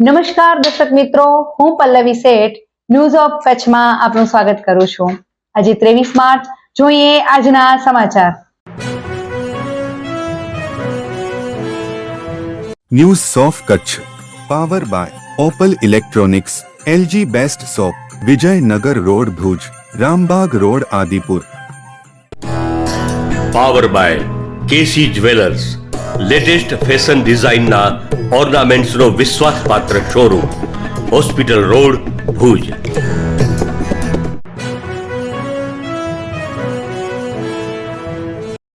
નમસ્કાર દર્શક મિત્રો હું પલ્લવી શેઠ ન્યૂઝ ઓફ કચ્છમાં આપનું સ્વાગત કરું છું. આજે ત્રેવીસ માર્ચ જોઈએ આજના સમાચાર. News of Kutch power by Opal electronics LG best shop Vijaynagar road Bhuj Rambag road Adipur power by KC jewellers latest fashion ડિઝાઇનના ઓર્નામેન્ટ્સનો વિશ્વાસપાત્ર શોરૂમ હોસ્પિટલ રોડ ભુજ.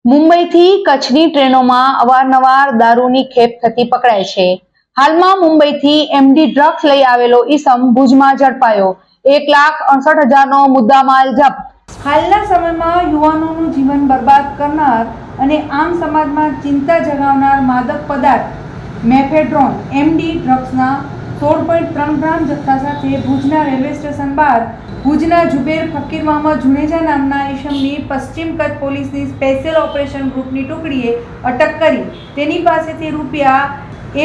મુંબઈથી કચ્છની ટ્રેનોમાં અવારનવાર દારૂની ખેપ થતી પકડાય છે. હાલમાં મુંબઈથી એમડી ડ્રગ્સ લઈ આવેલો ઈસમ ભુજમાં ઝડપાયો. એક લાખ અડસઠ હજારનો મુદ્દામાલ જપ્ત. હાલના સમયમાં યુવાનોનું જીવન બરબાદ કરનાર અને આમ સમાજમાં ચિંતા જગાવનાર માદક પદાર્થ, મેફેડ્રોન, એમડી ડ્રગ્સના સોળ પોઈન્ટ ત્રણ ગ્રામ જથ્થા સાથે ભુજના રેલવે સ્ટેશન બહાર ભુજના જુબેર ફકીર મોહમ્મદ જુનેજા નામના ઈશમની પશ્ચિમ કચ્છ પોલીસની સ્પેશિયલ ઓપરેશન ગ્રુપની ટુકડીએ અટક કરી. તેની પાસેથી રૂપિયા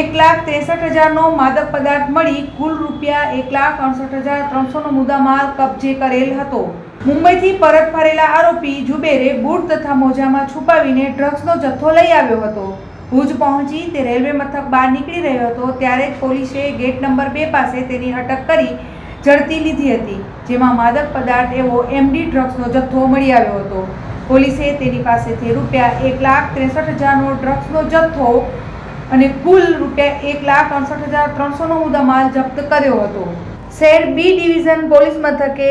એક લાખ ત્રેસઠ હજારનો માદક પદાર્થ મળી, કુલ રૂપિયા એક લાખ અડસઠ હજાર ત્રણસોનો મુદ્દામાલ કબજે કરેલ હતો. મુંબઈથી પરત ફરેલા આરોપી જુબેરે બૂટ તથા મોજામાં છુપાવીને ડ્રગ્સનો જથ્થો લઈ આવ્યો હતો. ભુજ પહોંચી તે રેલવે મથક બહાર નીકળી રહ્યો હતો, ત્યારે પોલીસે ગેટ નંબર બે પાસે તેની અટક કરી ઝડપી લીધી હતી, જેમાં માદક પદાર્થ એવો એમડી ડ્રગ્સનો જથ્થો મળી આવ્યો હતો. પોલીસે તેની પાસેથી રૂપિયા એક લાખ ત્રેસઠ હજારનો ડ્રગ્સનો જથ્થો અને કુલ રૂપિયા એક લાખ અડસઠ હજાર ત્રણસોનો મુદ્દામાલ જપ્ત કર્યો હતો. શહેર બી ડિવિઝન પોલીસ મથકે